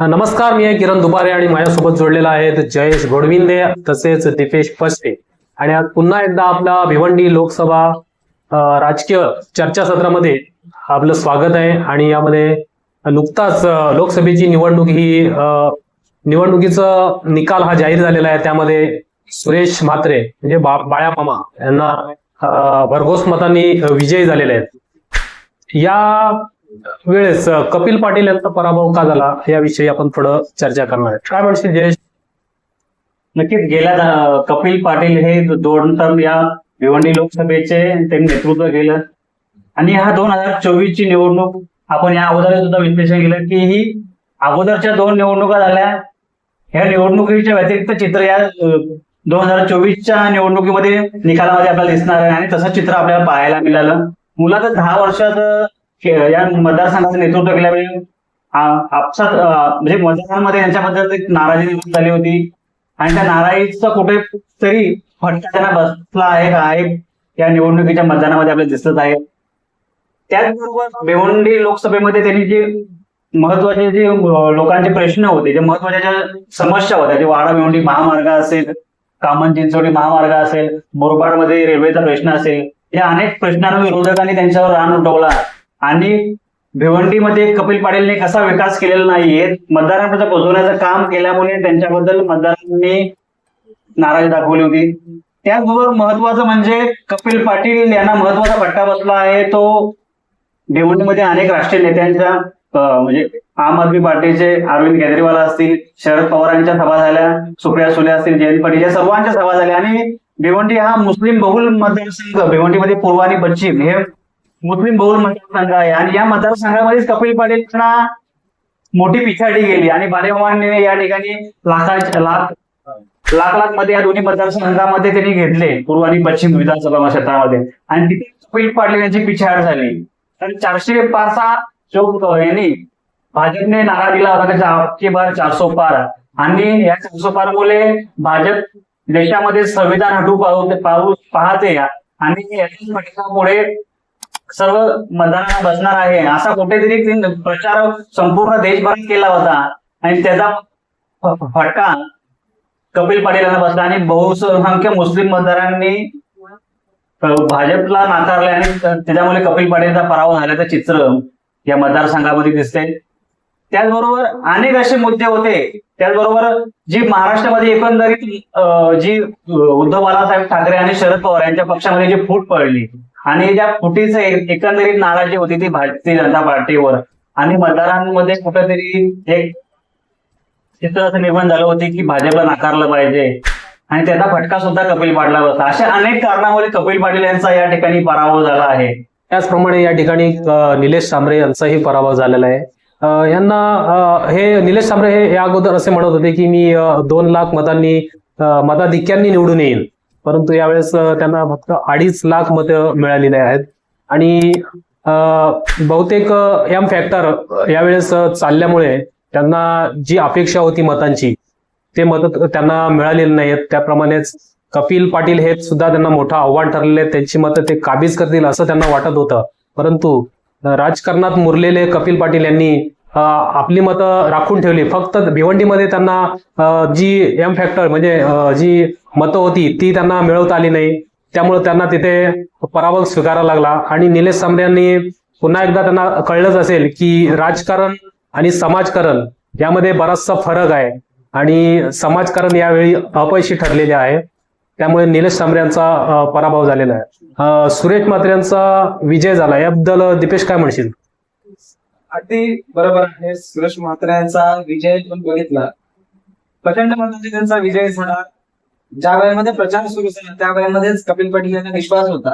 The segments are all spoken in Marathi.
नमस्कार मी आहे किरण दुपारे आणि माझ्यासोबत जोडलेला आहेत जयेश गोडविंदे तसेच दिपेश पस्टे आणि आज पुन्हा एकदा आपला भिवंडी लोकसभा राजकीय चर्चासत्रामध्ये आपलं स्वागत आहे. आणि यामध्ये नुकताच लोकसभेची निवडणूक ही अ, निवडणुकीचा निकाल हा जाहीर झालेला आहे. त्यामध्ये सुरेश म्हात्रे म्हणजे बा- बाळ्या मामा यांना भरघोस मतांनी विजयी झालेले आहेत. या वेळेस कपिल पाटील यांचा पराभव का झाला? याविषयी आपण थोडं चर्चा करणार आहे. काय म्हणशील जयेश? नक्कीच गेल्या कपिल पाटील हे दोन टर्म या भिवंडी लोकसभेचे त्यांनी नेतृत्व केलं. आणि हा दोन हजार चोवीस ची निवडणूक आपण या अगोदर सुद्धा विश्लेषण केलं की ही अगोदरच्या दोन निवडणुका झाल्या. ह्या निवडणुकीच्या व्यतिरिक्त चित्र या दोन हजार चोवीसच्या निवडणुकीमध्ये निकालामध्ये आपल्याला दिसणार आहे आणि तसं चित्र आपल्याला पाहायला मिळालं. मुलात दहा वर्षात या मतदारसंघाचं नेतृत्व केल्यामुळे आपसात म्हणजे मतदारांमध्ये यांच्याबद्दल एक नाराजी निर्माण झाली होती. आणि त्या नाराजीचा कुठे तरी फटका त्यांना बसला आहे का आहे या निवडणुकीच्या मतदानामध्ये आपल्याला दिसत आहे. त्याचबरोबर भिवंडी लोकसभेमध्ये त्यांनी जे महत्त्वाचे जे लोकांचे प्रश्न होते जे महत्त्वाच्या ज्या समस्या होत्या जे वाडा भिवंडी महामार्ग असेल कामन चिंचोडी महामार्ग असेल मुरबाडमध्ये रेल्वेचा प्रश्न असेल या अनेक प्रश्नांना विरोधकांनी त्यांच्यावर रान उठवला. आणि भिवंडीमध्ये कपिल पाटीलने कसा विकास केलेला नाहीये. मतदारांपर्यंत पोहोचवण्याचं काम केल्यामुळे त्यांच्याबद्दल मतदारांनी नाराजी दाखवली होती. त्याचबरोबर महत्वाचं म्हणजे कपिल पाटील यांना महत्त्वाचा फटका बसला आहे. तो भिवंडीमध्ये अनेक राष्ट्रीय नेत्यांच्या म्हणजे आम आदमी पार्टीचे अरविंद केजरीवाल असतील शरद पवारांच्या सभा झाल्या सुप्रिया सुले असतील जयंत पाटील या सर्वांच्या सभा झाल्या. आणि भिवंडी हा मुस्लिम बहुल मतदारसंघ भिवंडीमध्ये पूर्व आणि पश्चिम हे मुस्लिम बहुल मतदारसंघ आहे. आणि या मतदारसंघामध्येच कपिल पाटीलना मोठी पिछाडी गेली. आणि बालेमाने या ठिकाणी लाखाच्या लाख लाख लाखमध्ये या दोन्ही मतदारसंघामध्ये त्यांनी घेतले. पूर्व आणि पश्चिम विधानसभा क्षेत्रामध्ये. आणि तिथे कपिल पाटील यांची पिछाड झाली. आणि चारशे पासा जो यांनी भाजपने नारा दिला होता त्याच्या आपके बार चारसो पार आणि या चारसो पार मुले भाजप देशामध्ये संविधान हटू पाहू पाहू पाहते. आणि याच्या फटकामुळे सर्व मतदारांना बसणार आहे. असा कुठेतरी प्रचार संपूर्ण देशभरात केला होता. आणि त्याचा फटका कपिल पाटील यांना बसला आणि बहुसंख्य मुस्लिम मतदारांनी भाजपला नाकारले आणि त्याच्यामुळे कपिल पाटीलचा पराभव झाल्याचं चित्र या मतदारसंघामध्ये दिसते त्याचबरोबर अनेक असे मुद्दे होते. त्याचबरोबर जी महाराष्ट्रामध्ये एकंदरीत जी उद्धव बाळासाहेब ठाकरे आणि शरद पवार यांच्या पक्षामध्ये जी फूट पडली आणि ज्या फुटीचं एकंदरीत नाराजी होती ती भारतीय जनता पार्टीवर. आणि मतदारांमध्ये कुठेतरी एक चित्र असं निर्माण झालं होते की भाजपला नाकारलं पाहिजे. आणि त्याचा फटका सुद्धा कपिल पाटला होता अशा अनेक कारणामुळे कपिल पाटील यांचा या ठिकाणी पराभव झाला आहे. त्याचप्रमाणे या ठिकाणी निलेश सांबरे यांचाही पराभव झालेला आहे. यांना हे निलेश सांबरे हे या अगोदर असे म्हणत होते की मी दोन लाख मतांनी मताधिक्यांनी निवडून येईल परंतु यावेळेस त्यांना फक्त अडीच लाख मतं मिळालेली आहेत. आणि अ, बहुतेक एम फॅक्टर यावेळेस चालल्यामुळे त्यांना जी अपेक्षा होती मतांची ते मत त्यांना मिळालेली नाहीत त्याप्रमाणेच कपिल पाटील हे सुद्धा त्यांना मोठं आव्हान ठरलेले आहे. त्यांची मतं ते काबीज करतील असं त्यांना वाटत होतं. परंतु राजकारणात मुरलेले कपिल पाटील यांनी आपली मतं राखून ठेवली. फक्त भिवंडीमध्ये त्यांना जी एम फॅक्टर म्हणजे जी मतं होती ती त्यांना मिळवता आली नाही. त्यामुळे त्यांना तिथे पराभव स्वीकारावा लागला. आणि निलेश सांबरे यांनी पुन्हा एकदा त्यांना कळलंच असेल की राजकारण आणि समाजकारण यामध्ये बराचसा फरक आहे. आणि समाजकारण यावेळी अपयशी ठरलेले आहे. त्यामुळे निलेश सांबरे यांचा पराभव झालेला आहे. सुरेश म्हात्रे यांचा विजय झाला. याबद्दल दीपेश काय म्हणशील? अगदी बरोबर आहे. सुरेश म्हात्रे यांचा विजय पण बघितला. प्रचंड मताने त्यांचा विजय झाला. ज्या वेळेमध्ये प्रचार सुरू झाला त्या वेळेमध्येच कपिल पाटील यांना विश्वास होता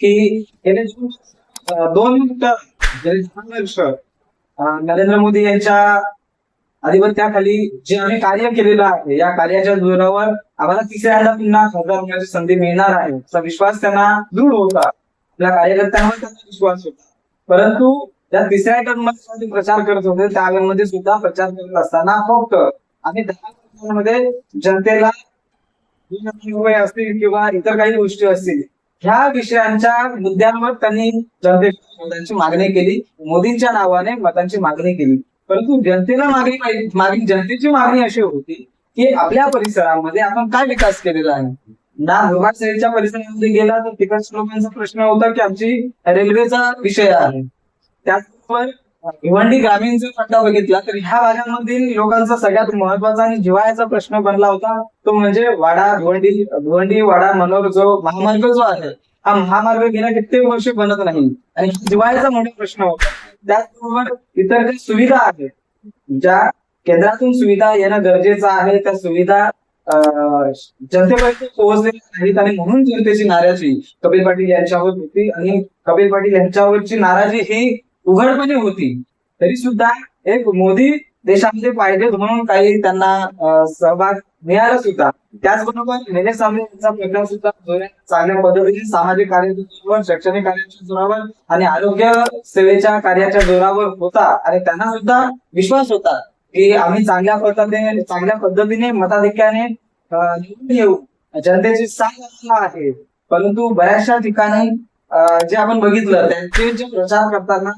की गेले दोन term, वर्ष नरेंद्र मोदी यांच्या अधिपत्याखाली जे आम्ही कार्य केलेलं आहे या कार्याच्या जोरावर आम्हाला तिसऱ्यांदा पुन्हा खासदार होण्याची संधी मिळणार आहे असा विश्वास त्यांना दृढ होता. आपल्या कार्यकर्त्यांवर त्यांचा विश्वास होता. परंतु त्या तिसऱ्या टर्ममध्ये प्रचार करत होते. त्यावेळेमध्ये सुद्धा प्रचार करत असताना फक्त आणि दहा मध्ये जनतेला असतील किंवा इतर काही गोष्टी असतील ह्या विषयांच्या मुद्द्यांवर त्यांनी जनतेची मागणी केली. मोदींच्या नावाने मतांची मागणी केली. परंतु जनतेला मागणी मागणी जनतेची मागणी अशी होती की आपल्या परिसरामध्ये आपण काय विकास केलेला आहे? ना मुरबाड साईडच्या परिसरामध्ये गेला तर तिकडच्या लोकांचा प्रश्न होता की आमची रेल्वेचा विषय आहे. त्याचबरोबर भिवंडी ग्रामीण जर पट्टा बघितला तर ह्या भागामधील लोकांचा सगळ्यात महत्त्वाचा आणि जिवायचा प्रश्न बनला होता तो म्हणजे वाडा भिवंडी भिवंडी वाडा मनोर जो महामार्ग जो आहे हा महामार्ग गेल्या कित्येक वर्ष बनत नाही. आणि जिवायचा मोठा प्रश्न होता. त्याचबरोबर इतर ज्या सुविधा आहेत ज्या केंद्रातून सुविधा येणं गरजेचं आहे त्या सुविधा जनतेपर्यंत पोहोचलेल्या नाहीत आणि म्हणून जनतेची नाराजी कपिल पाटील यांच्यावर होती. आणि कपिल पाटील यांच्यावरची नाराजी ही उघडपणे होती. तरी सुद्धा एक मोदी देशामध्ये पाहिजेत म्हणून काही त्यांना सहभाग मिळाला सुद्धा. त्याचबरोबर निलेश सामने यांचा प्रकार सुद्धा चांगल्या पद्धतीने सामाजिक कार्याच्या जोरावर शैक्षणिक कार्याच्या जोरावर आणि आरोग्य सेवेच्या कार्याच्या जोरावर होता. आणि त्यांना सुद्धा विश्वास होता की आम्ही चांगल्या पद्धतीने चांगल्या पद्धतीने मताधिक्याने निवडून येऊ. जनतेची साथ आहे. परंतु बऱ्याचशा ठिकाणी जे आपण बघितलं त्यांचे जे प्रचार करताना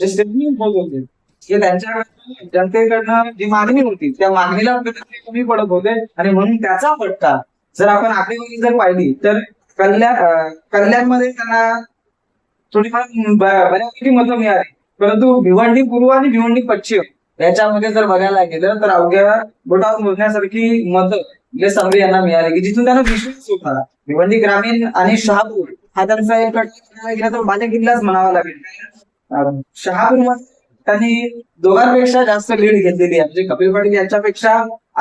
जे स्टेटमेंट होत होते हे त्यांच्याकडनं जनतेकडनं जी मागणी होती त्या मागणीला कुठेतरी कमी पडत होते. आणि म्हणून त्याचा फटका जर आपण आकडेवारी जर पाहिली तर कल्याण कल्याणमध्ये त्यांना थोडीफार बऱ्यापैकी मतं मिळाली. परंतु भिवंडी पूर्व आणि भिवंडी पश्चिम याच्यामध्ये जर बघायला गेलं तर अवघ्या बोटावर मोजण्यासारखी मतं निलेश यांना मिळाली की जिथून त्यांना विश्वास होता. भिवंडी ग्रामीण आणि शहापूर हा त्यांचा एक गेला तर बाले किल्लाच म्हणावा लागेल. शहापूर त्यांनी दोघांपेक्षा जास्त लीड घेतलेली आहे. म्हणजे कपिल पाटील यांच्यापेक्षा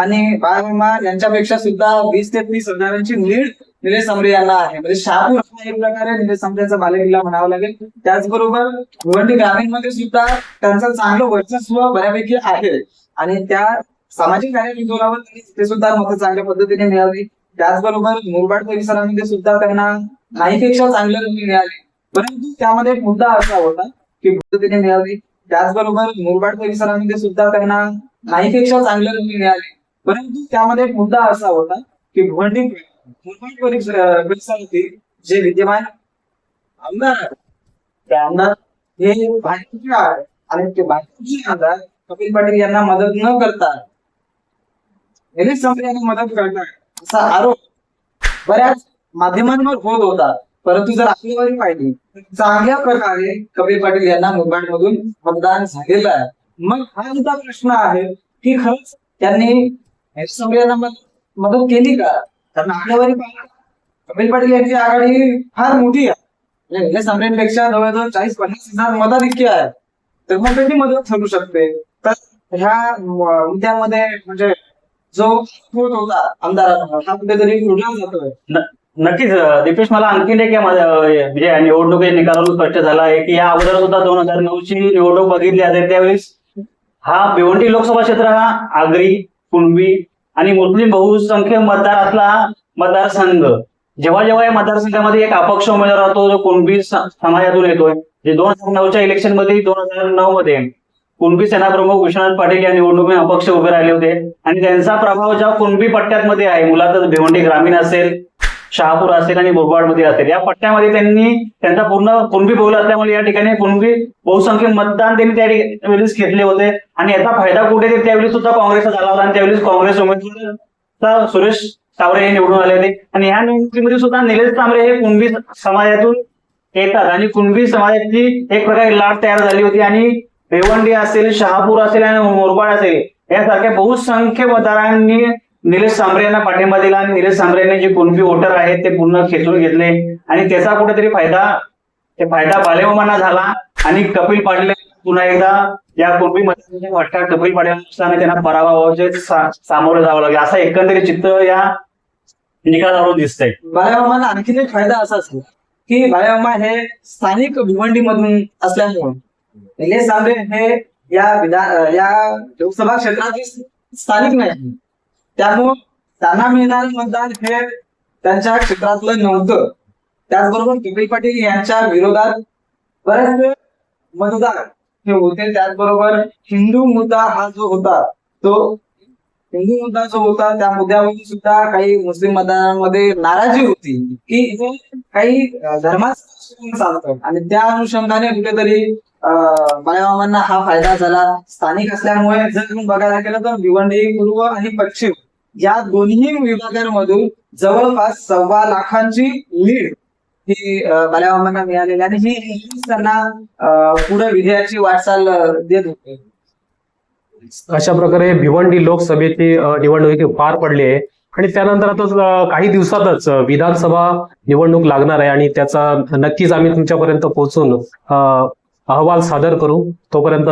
आणि बाळामामा यांच्यापेक्षा सुद्धा वीस ते तीस हजारांची लीड निलेश समरे यांना आहे. म्हणजे शहापूर एक प्रकारे निलेश समरेचा बालेकिल्ला म्हणावा लागेल. त्याचबरोबर भिवंडी ग्रामीणमध्ये सुद्धा त्यांचं चांगलं वर्चस्व बऱ्यापैकी आहे. आणि त्या सामाजिक कार्य जोरावर त्यांनी सुद्धा मतं चांगल्या पद्धतीने मिळावी. त्याचबरोबर मुरबाड परिसरामध्ये सुद्धा त्यांना नाहीपेक्षा चांगलं रंग मिळाले. परंतु त्यामध्ये एक मुद्दा असा होता की पद्धतीने मिळाली. त्याचबरोबर मुरबाड परिसरामध्ये सुद्धा त्यांना नाहीपेक्षा चांगलं रंग मिळाले. परंतु त्यामध्ये एक मुद्दा असा होता की भुवंडी मुरबाड परिसरातील जे विद्यमान आमदार त्यांना हे भाजपचे आणि ते भाजपचे आमदार कपिल पाटील यांना मदत न करता निलेश मदत करतात असा आरोप बऱ्याच माध्यमांवर होत होता. परंतु जर आकडेवारी पाहिली तर चांगल्या प्रकारे कपिल पाटील यांना मुंबई मधून मतदान झालेलं आहे. मग हा सुद्धा प्रश्न आहे की खरंच त्यांनी सगळ्यांना मदत मदत केली का? कारण आकडेवारी पाहिली. कपिल पाटील यांची आघाडी फार मोठी आहे. म्हणजे निलेश जवळजवळ चाळीस पन्नास हजार इतकी आहे. तर मग त्याची मदत ठरू शकते? तर ह्या मुद्द्यामध्ये म्हणजे जो होत होता आमदाराचा हा कुठेतरी उडला जातोय. नक्कीच दीपेश मला आणखीन एक म्हणजे या निकालावरून स्पष्ट झाला आहे की या अगोदर सुद्धा दोन हजार नऊ ची निवडणूक बघितली असेल त्यावेळेस हा भिवंडी लोकसभा क्षेत्र हा आगरी कुणबी आणि मुस्लिम बहुसंख्य मतदार असला मतदारसंघ. जेव्हा जेव्हा या मतदारसंघामध्ये एक अपक्ष उमेदवार राहतो जो कुणबी समाजातून येतोय. जे दोन हजार नऊच्या इलेक्शनमध्ये दोन हजार नऊ मध्ये कुणबी सेनाप्रमुख विश्वनाथ पाटील या निवडणुकीत अपक्ष उभे राहिले होते. आणि त्यांचा प्रभाव ज्या कुणबी पट्ट्यांमध्ये आहे मुलातच भिवंडी ग्रामीण असेल शहापूर असेल आणि मध्ये असेल या पट्ट्यामध्ये त्यांनी त्यांचा पूर्ण कुणबी बहुल असल्यामुळे या ठिकाणी कुणबी बहुसंख्य मतदान त्यांनी त्यावेळेस घेतले होते. आणि याचा फायदा कुठे ते त्यावेळी सुद्धा काँग्रेसचा झाला होता आणि त्यावेळेस काँग्रेस उमेदवार सुरेश तावरे हे निवडून आले होते. आणि या निवडणुकीमध्ये सुद्धा निलेश तांबरे हे कुणबी समाजातून येतात आणि कुणबी समाजाची एक प्रकारे लाट तयार झाली होती आणि भिवंडी असेल शहापूर असेल आणि मोरबाड असेल यासारख्या बहुसंख्य मतदारांनी निलेश सांबरे यांना पाठिंबा दिला आणि निलेश सांबरे यांनी जे कुणबी वोटर आहेत ते पूर्ण खेचून घेतले. आणि त्याचा कुठेतरी फायदा ते फायदा बालेमामांना झाला आणि कपिल पाटील पुन्हा एकदा या कुणबी मतदारांच्या कपिल पाटील त्यांना पराभवाचे सामोरं जावं लागेल. असा एकंदरीत चित्र या निकालावरून दिसतंय. बाळामामाला आणखीन एक फायदा असा असतो की बाळामामा हे स्थानिक भिवंडी मधून असल्यामुळे निलेश सांबरे हे या विधान या लोकसभा क्षेत्रातील स्थानिक नाही. त्यामुळं त्यांना मिळणारे मतदान हे त्यांच्या क्षेत्रातलं नव्हतं. त्याचबरोबर कपिल पाटील यांच्या विरोधात बरेच मतदार हे होते. त्याचबरोबर हिंदू मुद्दा हा जो होता तो हिंदू मुद्दा जो होता त्या मुद्द्यावरून सुद्धा काही मुस्लिम मतदारांमध्ये नाराजी होती की काही अं, चालतं. आणि त्या अनुषंगाने कुठेतरी अं, हा फायदा झाला. स्थानिक असल्यामुळे जर तुम्ही बघायला गेलं तर भिवंडी पूर्व आणि पश्चिम या दोन्ही विभागांमधून जवळपास सव्वा लाखांची लीड ही अं, मिळालेली आणि ही त्यांना पुढे विजयाची वाटचाल देत होती. अशा प्रकारे भिवंडी लोकसभेची निवडणूक पार पडली आहे. आणि त्यानंतर आता काही दिवसातच विधानसभा निवडणूक लागणार आहे. आणि त्याचा नक्कीच आम्ही तुमच्यापर्यंत पोहोचून अहवाल सादर करू. तोपर्यंत